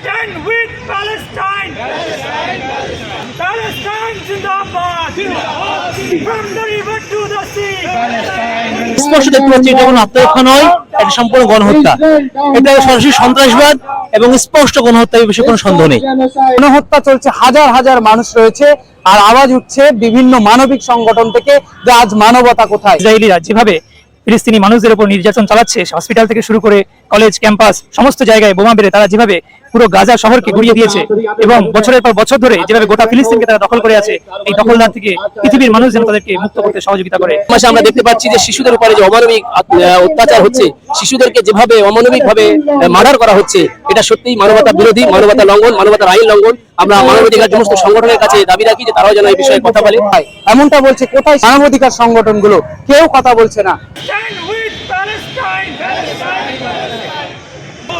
Stand with Palestine. Palestine, Zindabad. From the river to the sea. স্পষ্ট দেখতে পাচ্ছি এটা কোনো আত্মরক্ষা নয় এটা সম্পূর্ণ গণহত্যা এটা সরাসরি সন্ত্রাসবাদ এবং স্পষ্ট গণহত্যা এই বিষয়ে কোনো সন্দেহ নেই গণহত্যা চলছে হাজার হাজার মানুষ রয়েছে আর আওয়াজ উঠছে বিভিন্ন মানবিক সংগঠন থেকে যে আজ মানবতা কোথায় ইসরায়েলিরা যেভাবে ফিলিস্তিনি মানুষদের উপর নির্যাতন চালাচ্ছে হসপিটাল থেকে শুরু করে কলেজ ক্যাম্পাস সমস্ত জায়গায় বোমা বেড়ে তারা যেভাবে পুরো গাজা শহরকে ঘুরিয়ে দিয়েছে এবং বছরের পর বছর ধরে যেভাবে গোটা ফিলিস্তিনকে তারা দখল করে আছে এই দখলদার থেকে পৃথিবীর মানুষ যেন তাদেরকে মুক্ত করতে সহযোগিতা করে। মাসে আমরা দেখতে পাচ্ছি যে শিশুদের উপরে যে অমানবিক আহ, অত্যাচার হচ্ছে শিশুদেরকে যেভাবে অমানবিক ভাবে মার্ডার করা হচ্ছে এটা সত্যিই মানবতা বিরোধী মানবতা লঙ্ঘন মানবতার আইন লঙ্ঘন। আমরা মানবাধিকার সমস্ত সংগঠনের কাছে দাবি রাখি যে তারাও যেন এই বিষয়ে কথা বলে। এমনটা বলছে কোথায় মানবাধিকার সংগঠনগুলো? কেউ কথা বলছে না Stand with Palestine.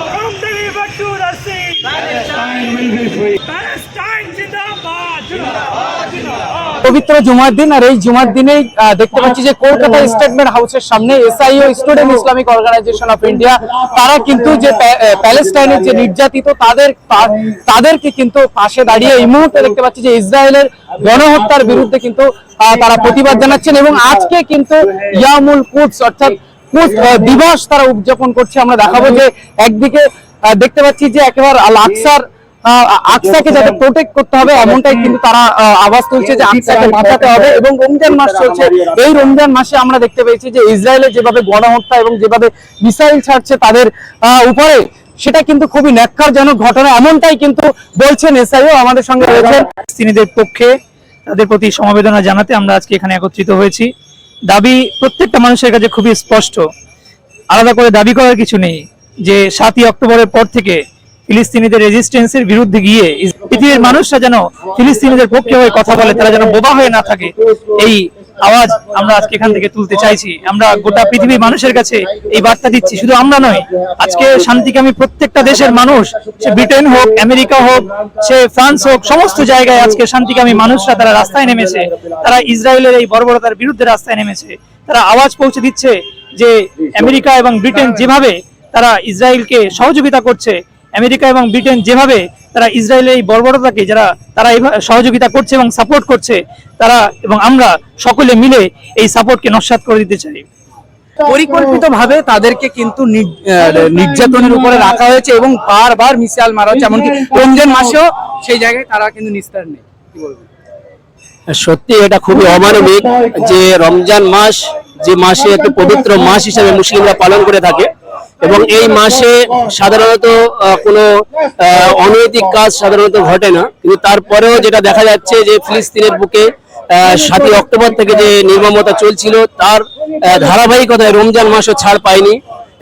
From the river to the sea. Palestine will be free. Palestine, Zindabad. Zindabad. Zindabad. পবিত্র জুমার দিন আর এই জুমার দিনেই দেখতে পাচ্ছি যে কলকাতা স্টেটমেন্ট হাউসের সামনে SIO student Islamic organisation of India তারা কিন্তু যে প্যালেস্টাইনের যে নির্যাতিত তাদের তাদেরকে কিন্তু পাশে দাঁড়িয়ে এই মুহূর্তে দেখতে পাচ্ছি যে ইসরায়েলের গণহত্যার বিরুদ্ধে কিন্তু তারা প্রতিবাদ জানাচ্ছেন এবং আজকে কিন্তু ইয়ামুল কুদস অর্থাৎ দিবস তারা উদযাপন করছে। আমরা দেখাবো যে একদিকে দেখতে পাচ্ছি যে একেবারে আল আকসার আকসাকে যাতে প্রোটেক্ট করতে হবে এমনটাই কিন্তু তারা আওয়াজ তুলছে যে আকসাকে বাঁচাতে হবে এবং রমজান মাস চলছে। এই রমজান মাসে আমরা দেখতে পেয়েছি যে ইসরায়েলের যেভাবে গণহত্যা এবং যেভাবে মিসাইল ছাড়ছে তাদের আহ, উপরে সেটা কিন্তু খুবই ন্যাক্কারজনক ঘটনা এমনটাই কিন্তু বলছেন এসআইও আমাদের সঙ্গে রয়েছেন। ফিলিস্তিনিদের পক্ষে তাদের প্রতি সমবেদনা জানাতে আমরা আজকে এখানে একত্রিত হয়েছি। দাবি প্রত্যেকটা মানুষের কাছে খুবই স্পষ্ট। আলাদা করে দাবি করার কিছু নেই যে সাতই অক্টোবরের পর থেকে ফিলিস্তিনিদের রেজিস্ট্যান্সের বিরুদ্ধে গিয়ে পৃথিবীর মানুষরা যেন ফিলিস্তিনিদের পক্ষে হয়ে কথা বলে, তারা যেন বোবা হয়ে না থাকে, এই আওয়াজ আমরা আজকে এখান থেকে তুলতে চাইছি। আমরা গোটা পৃথিবীর মানুষের কাছে এই বার্তা দিচ্ছি। শুধু আমরা নয়, আজকে শান্তিকামী প্রত্যেকটা দেশের মানুষ, সে ব্রিটেন হোক, আমেরিকা হোক, সে ফ্রান্স হোক, সমস্ত জায়গায় আজকে শান্তিকামী মানুষরা তারা রাস্তায় নেমেছে। তারা ইসরায়েলের এই বর্বরতার বিরুদ্ধে রাস্তায় নেমেছে। তারা আওয়াজ পৌঁছে দিচ্ছে যে আমেরিকা এবং ব্রিটেন যেভাবে তারা ইসরায়েলকে সহযোগিতা করছে আমেরিকা এবং ব্রিটেন যেভাবে তারা ইসরায়েলের এই বর্বরতাকে যারা, তারা সহযোগিতা করছে এবং সাপোর্ট করছে, তারা এবং আমরা সকলে মিলে এই সাপোর্টকে নস্বাত করে দিতে চাই। পরিকল্পিত ভাবে তাদেরকে কিন্তু নির্যাতনের উপরে রাখা হয়েছে এবং বারবার মিসাইল মারা হচ্ছে। এমনকি রমজান মাসেও সেই জায়গায় তারা কিন্তু নিস্তার নেই। সত্যি এটা খুবই অমানবিক যে রমজান মাস যে মাসে একটি পবিত্র মাস হিসেবে মুসলিমরা পালন করে থাকে। এবং এই মাসে সাধারণত কোনো অনৈতিক কাজ সাধারণত ঘটে না। কিন্তু তারপরেও যেটা দেখা যাচ্ছে যে ফিলিস্তিনের বুকে সাতই অক্টোবর থেকে যে নির্মমতা চলছিল, তার ধারাবাহিকতায় রমজান মাসও ছাড় পায়নি।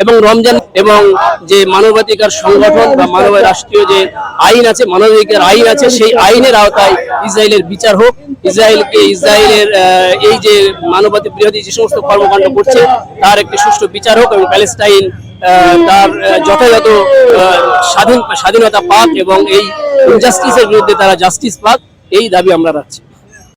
এবং রমজান এবং যে মানবাধিকার সংগঠন বা মানব রাষ্ট্রীয় যে আইন আছে, মানবাধিকার আইন আছে, সেই আইনের আওতায় ইসরায়েলের বিচার হোক। ইসরায়েলকে ইসরায়েলের এই যে মানবাধিক বিরোধী যে সমস্ত কর্মকাণ্ড করছে, তার একটি সুষ্ঠু বিচার হোক এবং প্যালেস্টাইন তার যথাযথ স্বাধীন, স্বাধীনতা পাক এবং এই ইনজাস্টিসের বিরুদ্ধে তারা জাস্টিস পাক, এই দাবি আমরা রাখছি।